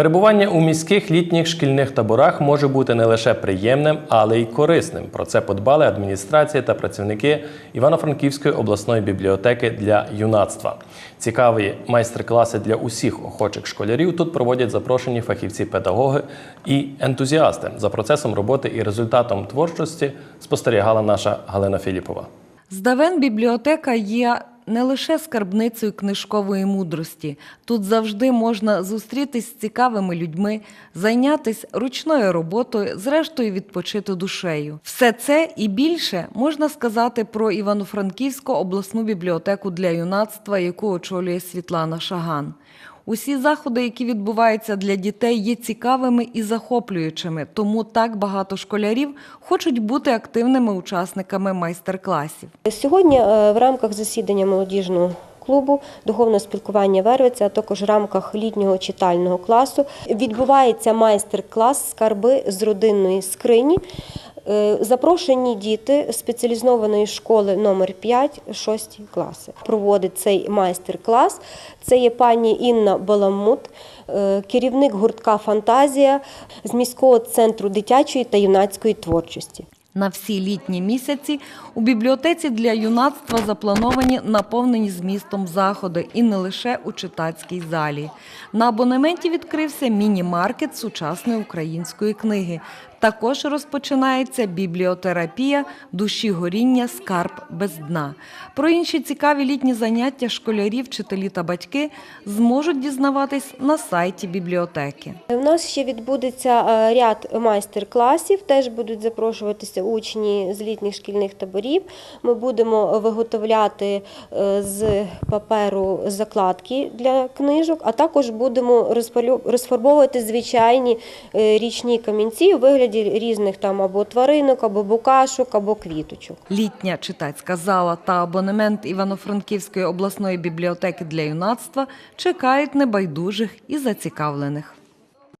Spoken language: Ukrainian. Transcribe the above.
Перебування у міських літніх шкільних таборах може бути не лише приємним, але й корисним. Про це подбали адміністрація та працівники Івано-Франківської обласної бібліотеки для юнацтва. Цікаві майстер-класи для усіх охочих школярів тут проводять запрошені фахівці-педагоги і ентузіасти. За процесом роботи і результатом творчості спостерігала наша Галина Філіпова. Здавен бібліотека є не лише скарбницею книжкової мудрості. Тут завжди можна зустрітись з цікавими людьми, зайнятися ручною роботою, зрештою відпочити душею. Все це і більше можна сказати про Івано-Франківську обласну бібліотеку для юнацтва, яку очолює Світлана Шаган. Усі заходи, які відбуваються для дітей, є цікавими і захоплюючими, тому так багато школярів хочуть бути активними учасниками майстер-класів. Сьогодні е, в рамках засідання молодіжного клубу духовне спілкування Вервиця, а також в рамках літнього читального класу відбувається майстер-клас скарби з родинної скрині. Е, Запрошені діти спеціалізованої школи номер 5 6 класи. Проводить цей майстер-клас. Це є пані Інна Баламут, е, керівник гуртка Фантазія з міського центру дитячої та юнацької творчості. На всі літні місяці у бібліотеці для юнацтва заплановані наповнені змістом заходи і не лише у читацькій залі. На абонементі відкрився міні-маркет сучасної української книги. Також розпочинається бібліотерапія душі горіння скарб без дна. Про інші цікаві літні заняття школярі, вчителі та батьки зможуть дізнаватись на сайті бібліотеки. У нас ще відбудеться е, ряд майстер-класів. Теж будуть запрошуватися учні з літніх шкільних таборів. Ми будемо виготовляти е, з паперу закладки для книжок, а також будемо розфарбовувати звичайні е, річні камінці у вигляді різних там або тваринок, або букашок, або квіточок. Літня читацька зала та абонемент Івано-Франківської обласної бібліотеки для юнацтва чекають небайдужих і зацікавлених.